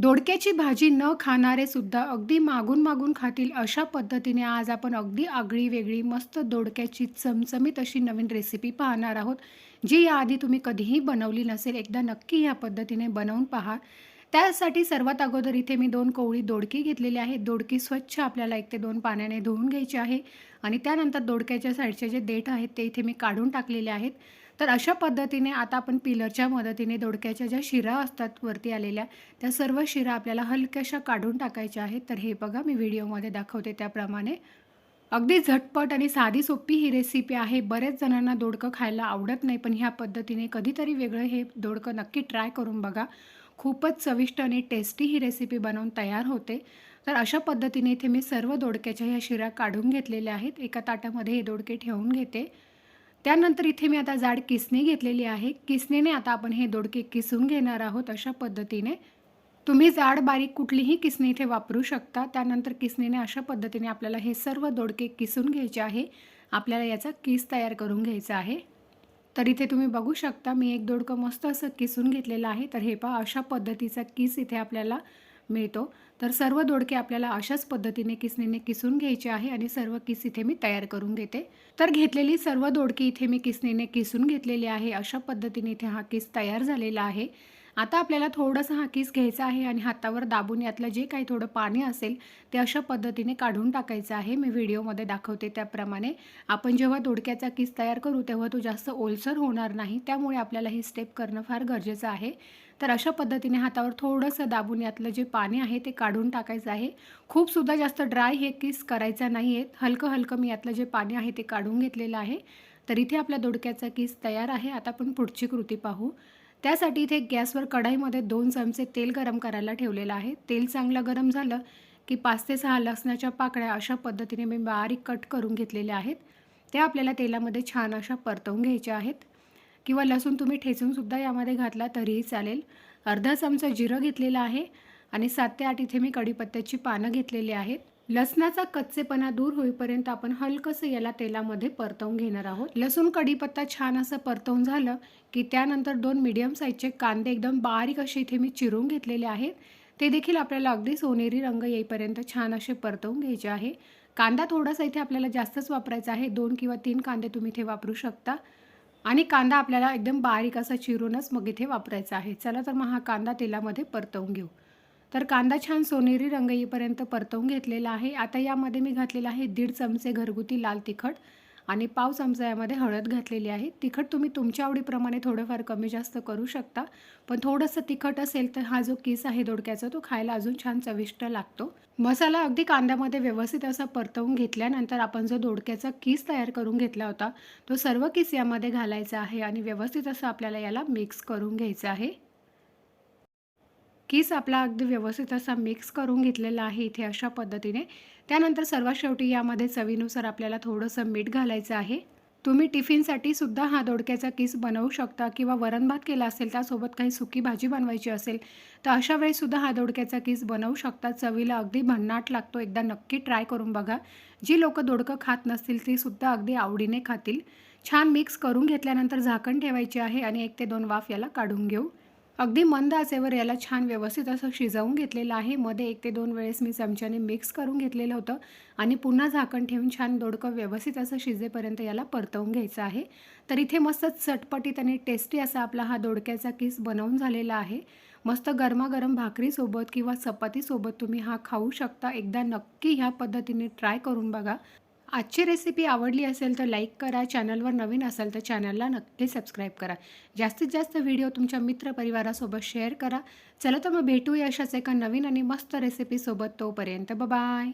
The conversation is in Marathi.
दोडक्याची भाजी न खाणारे सुद्धा अगदी मागून मागून खातील अशा पद्धतीने आज आपण अगदी आगळी वेगळी मस्त दोडक्याची चमचमीत अशी नवीन रेसिपी पाहणार आहोत. जी याआधी तुम्ही कधीही बनवली नसेल एकदा नक्की या पद्धतीने बनवून पहा. त्यासाठी सर्वात अगोदर इथे मी दोन कोवळी दोडकी घेतलेली आहे. दोडकी स्वच्छ आपल्याला एक ते दोन पाण्याने धुवून घ्यायची आहे. आणि त्यानंतर दोडक्याच्या साईडचे जे देठ आहेत ते इथे मी काढून टाकलेले आहेत. तर अशा पद्धतीने आता आपण पिलरच्या मदतीने दोडक्याच्या ज्या शिरा असतात वरती आलेल्या त्या सर्व शिरा आपल्याला हलक्याशा काढून टाकायच्या आहेत. तर हे बघा मी व्हिडिओमध्ये दाखवते त्याप्रमाणे. अगदी झटपट आणि साधी सोपी ही रेसिपी आहे. बऱ्याच जणांना दोडकं खायला आवडत नाही पण ह्या पद्धतीने कधीतरी वेगळं हे दोडकं नक्की ट्राय करून बघा. खूपच चविष्ट आणि टेस्टी ही रेसिपी बनवून तयार होते. तर अशा पद्धतीने इथे मी सर्व दोडक्याच्या ह्या शिरा काढून घेतलेल्या आहेत. एका ताटामध्ये हे दोडके ठेवून घेते. त्यानंतर इथे मी आता जाड किसणी घेतलेली आहे. किसणीने आता आपण हे दोडके किसून घेणार आहोत अशा पद्धतीने. तुम्ही जाड बारीक कुठलीही किसणी इथे वापरू शकता. त्यानंतर किसणीने अशा पद्धतीने आपल्याला हे सर्व दोडके किसून घ्यायचे आहे. आपल्याला याचा किस तयार करून घ्यायचा आहे. तर इथे तुम्ही बघू शकता मी एक दोडकं मस्त असं किसून घेतलेलं आहे. तर हे पहा अशा पद्धतीचा किस इथे आपल्याला मिळतो. तर सर्व दोडके आपल्याला अशाच पद्धतीने किसणीने किसून घ्यायचे आहे आणि सर्व किस इथे मी तयार करून घेते. तर घेतलेली सर्व दोडके इथे मी किसणीने किसून घेतलेली आहे. अशा पद्धतीने इथे हा किस तयार झालेला आहे. आता आपल्याला थोडंसं हा किस घ्यायचा आहे आणि हातावर दाबून यातलं जे काही थोडं पाणी असेल ते अशा पद्धतीने काढून टाकायचं आहे. मी व्हिडिओमध्ये दाखवते त्याप्रमाणे. आपण जेव्हा दोडक्याचा किस तयार करू तेव्हा तो जास्त ओलसर होणार नाही. त्यामुळे आपल्याला ही स्टेप करणं फार गरजेचं आहे. तर अशा पद्धतीने हातावर थोडंसं दाबून यातलं जे पाणी आहे ते काढून टाकायचं आहे. खूपसुद्धा जास्त ड्राय हे किस करायचं नाही आहे हलकं हलकं मी यातलं जे पाणी आहे ते काढून घेतलेलं आहे. तर इथे आपल्या दोडक्याचा किस तयार आहे. आता आपण पुढची कृती पाहू. त्यासाठी इथे गॅसवर कढाईमध्ये दोन चमचे तेल गरम करायला ठेवलेलं आहे. तेल चांगलं गरम झालं की पाच ते सहा लसणाच्या पाकळ्या अशा पद्धतीने मी बारीक कट करून घेतलेल्या आहेत. त्या आपल्याला तेलामध्ये छान अशा परतवून घ्यायच्या आहेत. किंवा लसूण तुम्ही ठेचूनसुद्धा यामध्ये घातला तरीही चालेल. अर्धा चमचा जिरं घेतलेलं आहे आणि सात ते आठ इथे मी कढीपत्त्याची पानं घेतलेली आहेत. लसणाचा कच्चेपणा दूर होईपर्यंत आपण हलकंसं याला तेलामध्ये परतवून घेणार आहोत. लसूण कढीपत्ता छान असं परतवून झालं की त्यानंतर दोन मीडियम साईजचे कांदे एकदम बारीक असे इथे मी चिरून घेतलेले आहेत. ते देखील आपल्याला अगदी सोनेरी रंग येईपर्यंत छान असे परतवून घ्यायचे आहे. कांदा थोडासा इथे आपल्याला जास्तच वापरायचा आहे. दोन किंवा तीन कांदे तुम्ही इथे वापरू शकता. आणि कांदा आपल्याला एकदम बारीक असा चिरूनच मग इथे वापरायचा आहे. चला तर मग हा कांदा तेलामध्ये परतवून घेऊ. तर कांदा छान सोनेरी रंग येईपर्यंत परतवून घेतलेला आहे. आता यामध्ये मी घातलेला आहे दीड चमचे घरगुती लाल तिखट आणि पाव चमचा यामध्ये हळद घातलेली आहे. तिखट तुम्ही तुमच्या आवडीप्रमाणे थोडंफार कमी जास्त करू शकता पण थोडंसं तिखट असेल तर हा जो किस आहे दोडक्याचा तो खायला अजून छान चविष्ट लागतो. मसाला अगदी कांद्यामध्ये व्यवस्थित असा परतवून घेतल्यानंतर आपण जो दोडक्याचा किस तयार करून घेतला होता तो सर्व किस यामध्ये घालायचा आहे आणि व्यवस्थित असं आपल्याला याला मिक्स करून घ्यायचं आहे. किस आपला अगदी व्यवस्थित असा मिक्स करून घेतलेला आहे इथे अशा पद्धतीने. त्यानंतर सर्वात शेवटी यामध्ये चवीनुसार आपल्याला थोडंसं मीठ घालायचं आहे. तुम्ही टिफिनसाठी सुद्धा हा दोडक्याचा किस बनवू शकता किंवा वरण भात केला असेल त्यासोबत काही सुकी भाजी बनवायची असेल तर अशा वेळीसुद्धा हा दोडक्याचा किस बनवू शकता. चवीला अगदी भन्नाट लागतो. एकदा नक्की ट्राय करून बघा. जी लोकं दोडकं खात नसतील ती सुद्धा अगदी आवडीने खातील. छान मिक्स करून घेतल्यानंतर झाकण ठेवायचे आहे आणि एक ते दोन वाफ याला काढून घेऊ. अगदी मंद आचेवर याला छान व्यवस्थित असं शिजवून घेतलेलं आहे. मध्ये एक ते दोन वेळेस मी चमच्याने मिक्स करून घेतलेलं होतं आणि पुन्हा झाकण ठेवून छान दोडकं व्यवस्थित असं शिजेपर्यंत याला परतवून घ्यायचं आहे. तर इथे मस्त चटपटीत आणि टेस्टी असा आपला हा दोडक्याचा किस बनवून झालेला आहे. मस्त गरमागरम भाकरीसोबत किंवा चपातीसोबत तुम्ही हा खाऊ शकता. एकदा नक्की ह्या पद्धतीने ट्राय करून बघा. आजची रेसिपी आवडली असेल तर लाईक करा. चॅनलवर नवीन असाल तर चॅनलला नक्की सबस्क्राईब करा. जास्तीत जास्त व्हिडिओ तुमच्या मित्रपरिवारासोबत शेअर करा. चला तर मग भेटूया अशाच एका नवीन आणि मस्त रेसिपीसोबत तोपर्यंत. बाय